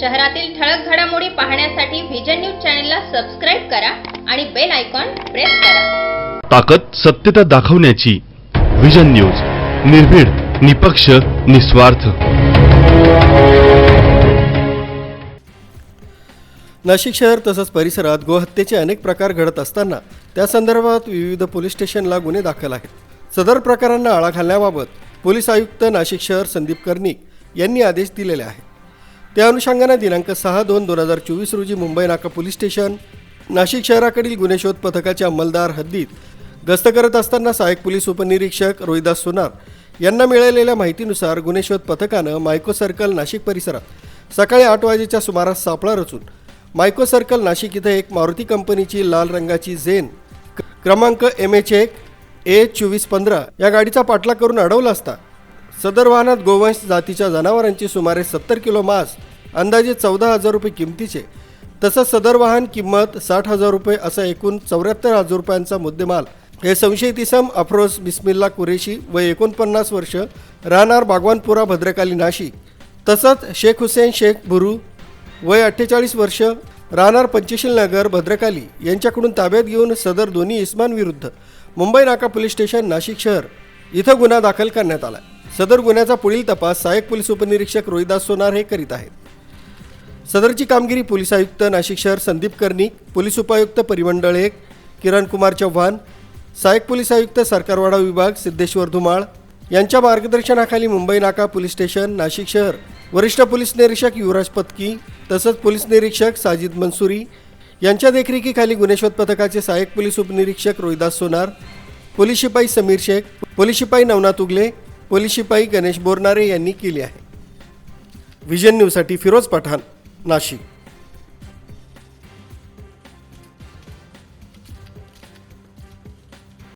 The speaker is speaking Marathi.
शहरातील ठळक घडामोडी पाहण्यासाठी व्हिजन न्यूज चॅनलला सबस्क्राईब करा आणि बेल आयकॉन प्रेस करा. ताकद सत्यता दाखवण्याची विजन न्यूज निर्भीड निपक्ष निस्वार्थ. नाशिक शहर तसंच परिसरात गोहत्येचे अनेक प्रकार घडत असताना त्या संदर्भात विविध पोलीस स्टेशनला गुन्हे दाखल आहेत. सदर प्रकारांना आळा घालण्याबाबत पोलीस आयुक्त नाशिक शहर संदीप कर्णिक यांनी आदेश दिलेले आहेत. त्या अनुषंगाने दिनांक सहा दोन दोन हजार चोवीस रोजी मुंबई नाका पोलीस स्टेशन नाशिक शहराकडील गुन्हे शोध पथकाचे अंमलदार हद्दीत गस्त करत असताना सहाय्यक पोलीस उपनिरीक्षक रोहिदास सोनार यांना मिळालेल्या माहितीनुसार गुन्हे शोध पथकानं मायको सर्कल नाशिक परिसरात सकाळी आठ वाजेच्या सुमारास सापळा रचून मायको सर्कल नाशिक इथं एक मारुती कंपनीची लाल रंगाची झेन क- क्रमांक एम एच एक ए चोवीस पंधरा या गाडीचा पाठलाग करून अडवला असता सदर वाहनात गोवंश जातीच्या जनावरांची सुमारे सत्तर किलो मांस अंदाजे चौदा हजार रुपये किमतीचे. तसंच सदर वाहन किंमत साठ हजार रुपये असा एकूण चौऱ्याहत्तर हजार रुपयांचा मुद्देमाल. हे संशयित इसम अफरोज बिस्मिल्ला कुरेशी व एकोणपन्नास वर्ष राहणार बागवानपुरा भद्रकाली नाशिक तसंच शेख हुसेन शेख भुरू वय अठ्ठेचाळीस वर्ष राहणार पंचशील नगर भद्रकाली. यांच्याकडून ताब्यात घेऊन सदर दोन्ही इस्मांविरुद्ध मुंबई नाका पोलीस स्टेशन नाशिक शहर इथं गुन्हा दाखल करण्यात आला. सदर गुन्ह्याचा पुढील तपास सहाय्यक पोलीस उपनिरीक्षक रोहिदास सोनार हे करीत आहेत. सदरची कामगिरी पोलीस आयुक्त नाशिक शहर संदीप कर्णिक पोलीस उपायुक्त परिमंडळ एक किरण कुमार चव्हाण सहाय्यक पोलीस आयुक्त सरकारवाडा विभाग सिद्धेश्वर धुमाळ यांच्या मार्गदर्शनाखाली मुंबई नाका पोलीस स्टेशन नाशिक शहर वरिष्ठ पोलीस निरीक्षक युवराज पत्की तसंच पोलीस निरीक्षक साजिद मनसुरी यांच्या देखरेखीखाली गुन्हे शोध पथकाचे सहाय्यक पोलीस उपनिरीक्षक रोहिदास सोनार पोलीस शिपाई समीर शेख पोलीस शिपाई नवनाथ उगले पोलीस शिपाई गणेश बोरनारे यांनी केली आहे. व्हिजन न्यूजसाठी फिरोज पठाण. नाशिक